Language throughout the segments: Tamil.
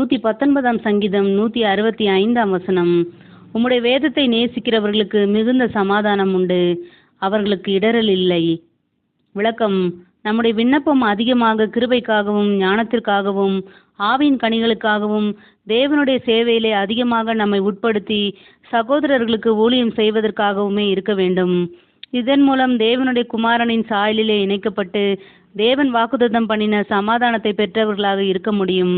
நூற்றி பத்தொன்பதாம் சங்கீதம் நூற்றி அறுபத்தி ஐந்தாம் வசனம். உம்முடைய வேதத்தை நேசிக்கிறவர்களுக்கு மிகுந்த சமாதானம் உண்டு. அவர்களுக்கு இடரல் இல்லை. விளக்கம் நம்முடைய விண்ணப்பம் அதிகமாக கிருபைக்காகவும் ஞானத்திற்காகவும் ஆவியின் கனிகளுக்காகவும் தேவனுடைய சேவையிலே அதிகமாக நம்மை உட்படுத்தி சகோதரர்களுக்கு ஊழியம் செய்வதற்காகவுமே இருக்க வேண்டும். இதன் மூலம் தேவனுடைய குமாரனின் சாயலிலே இணைக்கப்பட்டு தேவன் வாக்குத்தத்தம் பண்ணின சமாதானத்தை பெற்றவர்களாக இருக்க முடியும்.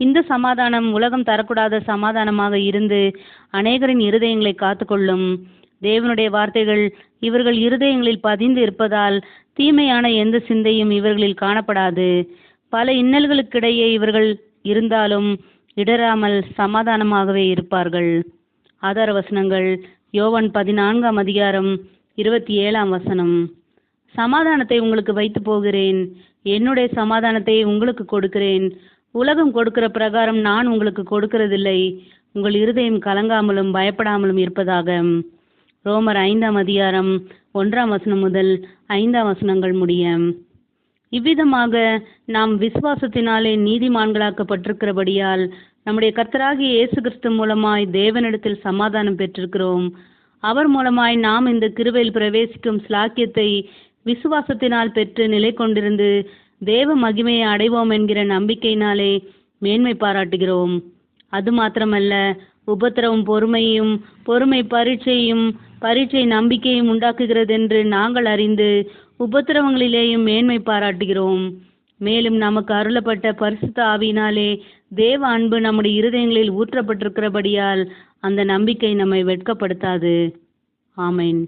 இந்த சமாதானம் உலகம் தரக்கூடாத சமாதானமாக இருந்து அநேகரின் இருதயங்களை காத்துக்கொள்ளும். தேவனுடைய வார்த்தைகள் இவர்கள் இருதயங்களில் பதிந்து இருப்பதால் தீமையான எந்த சிந்தையும் இவர்களில் காணப்படாது. பல இன்னல்களுக்கிடையே இவர்கள் இருந்தாலும் இடராமல் சமாதானமாகவே இருப்பார்கள். ஆதார வசனங்கள் யோவன் பதினான்காம் அதிகாரம் இருபத்தி ஏழாம் வசனம். சமாதானத்தை உங்களுக்கு வைத்து போகிறேன். என்னுடைய சமாதானத்தை உங்களுக்கு கொடுக்கிறேன். உலகம் கொடுக்கிற பிரகாரம் நான் உங்களுக்கு கொடுக்கிறதில்லை. உங்கள் இருதயம் கலங்காமலும் பயப்படாமலும் இருப்பதாக. ரோமர் ஐந்தாம் அதிகாரம் ஒன்றாம் வசனம் முதல் ஐந்தாம் வசனங்கள் முடிய. இவ்விதமாக நாம் விசுவாசத்தினாலே நீதிமான்களாக்கப்பட்டிருக்கிறபடியால் நம்முடைய கர்த்தராகிய இயேசு கிறிஸ்து மூலமாய் தேவனிடத்தில் சமாதானம் பெற்றிருக்கிறோம். அவர் மூலமாய் நாம் இந்த கிருவையில் பிரவேசிக்கும் ஸ்லாக்கியத்தை விசுவாசத்தினால் பெற்று நிலை கொண்டிருந்து தேவ மகிமையை அடைவோம் என்கிற நம்பிக்கையினாலே மேன்மை பாராட்டுகிறோம். அது மாத்திரமல்ல உபத்திரவம் பொறுமையும் பொறுமை பரீட்சையும் பரீட்சை நம்பிக்கையும் உண்டாக்குகிறது என்று நாங்கள் அறிந்து உபத்திரவங்களிலேயும் மேன்மை பாராட்டுகிறோம். மேலும் நமக்கு அருளப்பட்ட பரிசுத்த ஆவியினாலே தேவ அன்பு நம்முடைய இருதயங்களில் ஊற்றப்பட்டிருக்கிறபடியால் அந்த நம்பிக்கை நம்மை வெட்கப்படுத்தாது. ஆமைன்.